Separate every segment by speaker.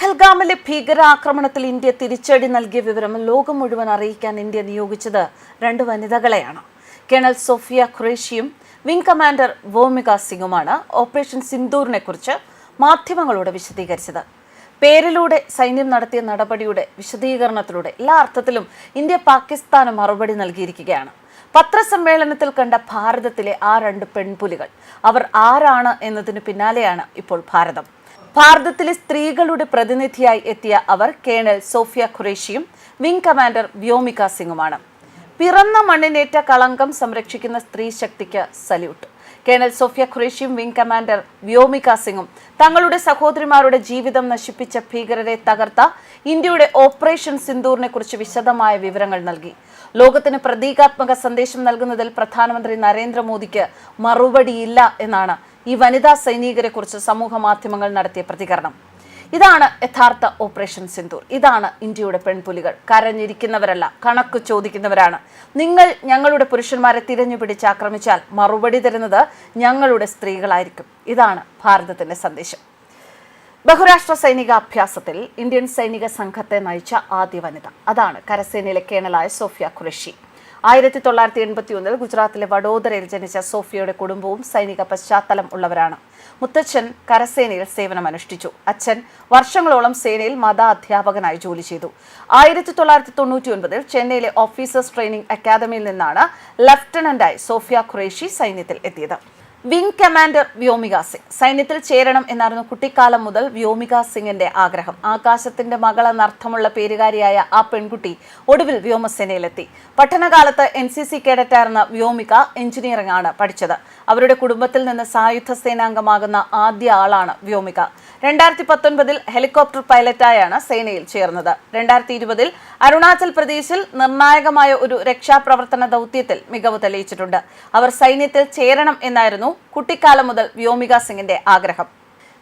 Speaker 1: പെഹൽഗാമിലെ ഭീകരാക്രമണത്തിൽ ഇന്ത്യ തിരിച്ചടി നൽകിയ വിവരം ലോകം മുഴുവൻ അറിയിക്കാൻ ഇന്ത്യ നിയോഗിച്ചത് രണ്ട് വനിതകളെയാണ്. കേണൽ സോഫിയ ഖുറേഷിയും വിംഗ് കമാൻഡർ വോമിക സിംഗുമാണ് ഓപ്പറേഷൻ സിന്ദൂറിനെ കുറിച്ച് മാധ്യമങ്ങളോട് വിശദീകരിച്ചത്. പേരിലൂടെ സൈന്യം നടത്തിയ നടപടിയുടെ വിശദീകരണത്തിലൂടെ എല്ലാ അർത്ഥത്തിലും ഇന്ത്യ പാകിസ്ഥാന് മറുപടി നൽകിയിരിക്കുകയാണ്. പത്രസമ്മേളനത്തിൽ കണ്ട ഭാരതത്തിലെ ആ രണ്ട് പെൺപുലികൾ അവർ ആരാണ് എന്നതിന് പിന്നാലെയാണ് ഇപ്പോൾ ഭാരതം. ഭാരതത്തിലെ സ്ത്രീകളുടെ പ്രതിനിധിയായി എത്തിയ അവർ കേണൽ സോഫിയ ഖുറേഷിയും വിംഗ് കമാൻഡർ വ്യോമിക സിംഗുമാണ്. പിറന്ന മണ്ണിനേറ്റ കളങ്കം സംരക്ഷിക്കുന്ന സ്ത്രീ ശക്തിക്ക് സല്യൂട്ട്. കേണൽ സോഫിയ ഖുറേഷിയും വിംഗ് കമാൻഡർ വ്യോമിക സിംഗും തങ്ങളുടെ സഹോദരിമാരുടെ ജീവിതം നശിപ്പിച്ച ഭീകരരെ തകർത്ത ഇന്ത്യയുടെ ഓപ്പറേഷൻ സിന്ദൂറിനെ കുറിച്ച് വിശദമായ വിവരങ്ങൾ നൽകി. ലോകത്തിന് പ്രതീകാത്മക സന്ദേശം നൽകുന്നതിൽ പ്രധാനമന്ത്രി നരേന്ദ്രമോദിക്ക് മറുപടിയില്ല എന്നാണ് ഈ വനിതാ സൈനികരെ കുറിച്ച് സമൂഹ മാധ്യമങ്ങൾ നടത്തിയ പ്രതികരണം. ഇതാണ് യഥാർത്ഥ ഓപ്പറേഷൻ സിന്ദൂർ. ഇതാണ് ഇന്ത്യയുടെ പെൺപുലികൾ. കരഞ്ഞിരിക്കുന്നവരല്ല കണക്ക് ചോദിക്കുന്നവരാണ്. നിങ്ങൾ ഞങ്ങളുടെ പുരുഷന്മാരെ തിരഞ്ഞു പിടിച്ച് ആക്രമിച്ചാൽ മറുപടി തരുന്നത് ഞങ്ങളുടെ സ്ത്രീകളായിരിക്കും. ഇതാണ് ഭാരതത്തിന്റെ സന്ദേശം. ബഹുരാഷ്ട്ര സൈനിക അഭ്യാസത്തിൽ ഇന്ത്യൻ സൈനിക സംഘത്തെ നയിച്ച ആദ്യ വനിത. അതാണ് കരസേനയിലെ കേണലായ സോഫിയ ഖുറേഷി. ആയിരത്തി തൊള്ളായിരത്തി എൺപത്തി ഒന്നിൽ ഗുജറാത്തിലെ വഡോദരയിൽ ജനിച്ച സോഫിയയുടെ കുടുംബവും സൈനിക പശ്ചാത്തലം ഉള്ളവരാണ്. മുത്തച്ഛൻ കരസേനയിൽ സേവനമനുഷ്ഠിച്ചു. അച്ഛൻ വർഷങ്ങളോളം സേനയിൽ മത അധ്യാപകനായി ജോലി ചെയ്തു. ആയിരത്തി തൊള്ളായിരത്തി തൊണ്ണൂറ്റി ഒൻപതിൽ ചെന്നൈയിലെ ഓഫീസേഴ്സ് ട്രെയിനിംഗ് അക്കാദമിയിൽ നിന്നാണ് ലഫ്റ്റനന്റായി സോഫിയ ഖുറേഷി സൈന്യത്തിൽ എത്തിയത്. Wing commander Vyomika Singh. സൈന്യത്തിൽ ചേരണം എന്നായിരുന്നു കുട്ടിക്കാലം മുതൽ വ്യോമിക സിംഗിന്റെ ആഗ്രഹം. ആകാശത്തിന്റെ മകൾ എന്നർത്ഥമുള്ള പേരുകാരിയായ ആ പെൺകുട്ടി ഒടുവിൽ വ്യോമസേനയിലെത്തി. പഠനകാലത്ത് എൻ സി സി കേഡറ്റായിരുന്ന വ്യോമിക എഞ്ചിനീയറിംഗ് ആണ് പഠിച്ചത്. അവരുടെ കുടുംബത്തിൽ നിന്ന് സായുധ സേനാംഗമാകുന്ന ആദ്യ ആളാണ് വ്യോമിക. രണ്ടായിരത്തി പത്തൊൻപതിൽ ഹെലികോപ്റ്റർ പൈലറ്റായാണ് സേനയിൽ ചേർന്നത്. രണ്ടായിരത്തി ഇരുപതിൽ അരുണാചൽ പ്രദേശിൽ നിർണായകമായ ഒരു രക്ഷാപ്രവർത്തന ദൗത്യത്തിൽ മികവ് തെളിയിച്ചിട്ടുണ്ട്. അവർ സൈന്യത്തിൽ ചേരണം എന്നായിരുന്നു കുട്ടിക്കാലം മുതൽ വ്യോമിക സിംഗിന്റെ ആഗ്രഹം.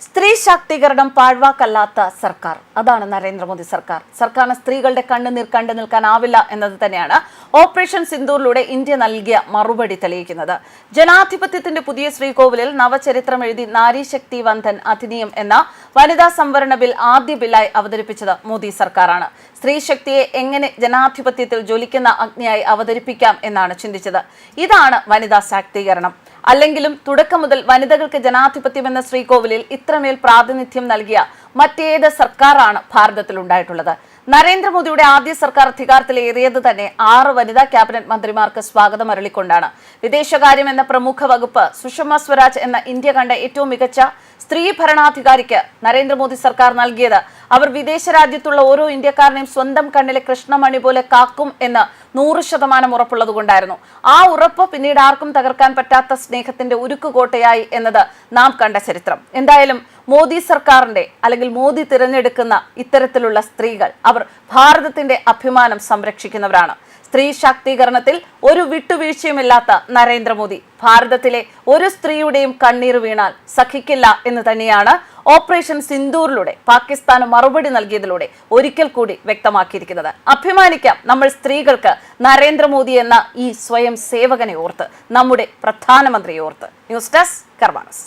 Speaker 1: സ്ത്രീ ശാക്തീകരണം പാഴ്വാക്കല്ലാത്ത സർക്കാർ. അതാണ് നരേന്ദ്രമോദി സർക്കാർ. സർക്കാരിന് സ്ത്രീകളുടെ കണ്ണുനീർ കണ്ടു നിൽക്കാനാവില്ല എന്നത് തന്നെയാണ് ഓപ്പറേഷൻ സിന്ദൂറിലൂടെ ഇന്ത്യ നൽകിയ മറുപടി തെളിയിക്കുന്നത്. ജനാധിപത്യത്തിന്റെ പുതിയ ശ്രീകോവിലിൽ നവചരിത്രം എഴുതി നാരീശക്തി വന്ധൻ അധിനിയം എന്ന വനിതാ സംവരണ ബിൽ ആദ്യ ബില്ലായി അവതരിപ്പിച്ചത് മോദി സർക്കാരാണ്. സ്ത്രീ ശക്തിയെ എങ്ങനെ ജനാധിപത്യത്തിൽ ജ്വലിക്കുന്ന അഗ്നിയായി അവതരിപ്പിക്കാം എന്നാണ് ചിന്തിച്ചത്. ഇതാണ് വനിതാ ശാക്തീകരണം. അല്ലെങ്കിലും തുടക്കം മുതൽ വനിതകൾക്ക് ജനാധിപത്യം എന്ന ശ്രീകോവിലിൽ ഇത്രമേൽ പ്രാതിനിധ്യം നൽകിയ മറ്റേത് സർക്കാരാണ് ഭാരതത്തിൽ ഉണ്ടായിട്ടുള്ളത് നരേന്ദ്രമോദിയുടെ ആദ്യ സർക്കാർ അധികാരത്തിലേറിയത് തന്നെ ആറ് വനിതാ ക്യാബിനറ്റ് മന്ത്രിമാർക്ക് സ്വാഗതം അരളിക്കൊണ്ടാണ്. വിദേശകാര്യം എന്ന പ്രമുഖ വകുപ്പ് സുഷമ സ്വരാജ് എന്ന ഇന്ത്യ കണ്ട ഏറ്റവും മികച്ച സ്ത്രീ ഭരണാധികാരിക്ക് നരേന്ദ്രമോദി സർക്കാർ നൽകിയത് അവർ വിദേശ രാജ്യത്തുള്ള ഓരോ ഇന്ത്യക്കാരനെയും സ്വന്തം കണ്ണിലെ കൃഷ്ണമണി പോലെ കാക്കും എന്ന് നൂറ് ശതമാനം ഉറപ്പുള്ളത് കൊണ്ടായിരുന്നു. ആ ഉറപ്പ് പിന്നീട് ആർക്കും തകർക്കാൻ പറ്റാത്ത സ്നേഹത്തിന്റെ ഉരുക്കുകോട്ടയായി എന്നത് നാം കണ്ട ചരിത്രം. എന്തായാലും മോദി സർക്കാരിന്റെ അല്ലെങ്കിൽ മോദി തിരഞ്ഞെടുക്കുന്ന ഇത്തരത്തിലുള്ള സ്ത്രീകൾ അവർ ഭാരതത്തിന്റെ അഭിമാനം സംരക്ഷിക്കുന്നവരാണ്. സ്ത്രീ ശാക്തീകരണത്തിൽ ഒരു വിട്ടുവീഴ്ചയുമില്ലാത്ത നരേന്ദ്രമോദി. ഭാരതത്തിലെ ഒരു സ്ത്രീയുടെയും കണ്ണീർ വീണാൽ സഹിക്കില്ല എന്ന് തന്നെയാണ് ഓപ്പറേഷൻ സിന്ദൂറിലൂടെ പാകിസ്ഥാന് മറുപടി നൽകിയതിലൂടെ ഒരിക്കൽ കൂടി വ്യക്തമാക്കിയിരിക്കുന്നത്. അഭിമാനിക്കാം നമ്മൾ സ്ത്രീകൾക്ക് നരേന്ദ്രമോദി എന്ന ഈ സ്വയം സേവകനെ ഓർത്ത് നമ്മുടെ പ്രധാനമന്ത്രിയെ ഓർത്ത്. News desk കർമാനസ്.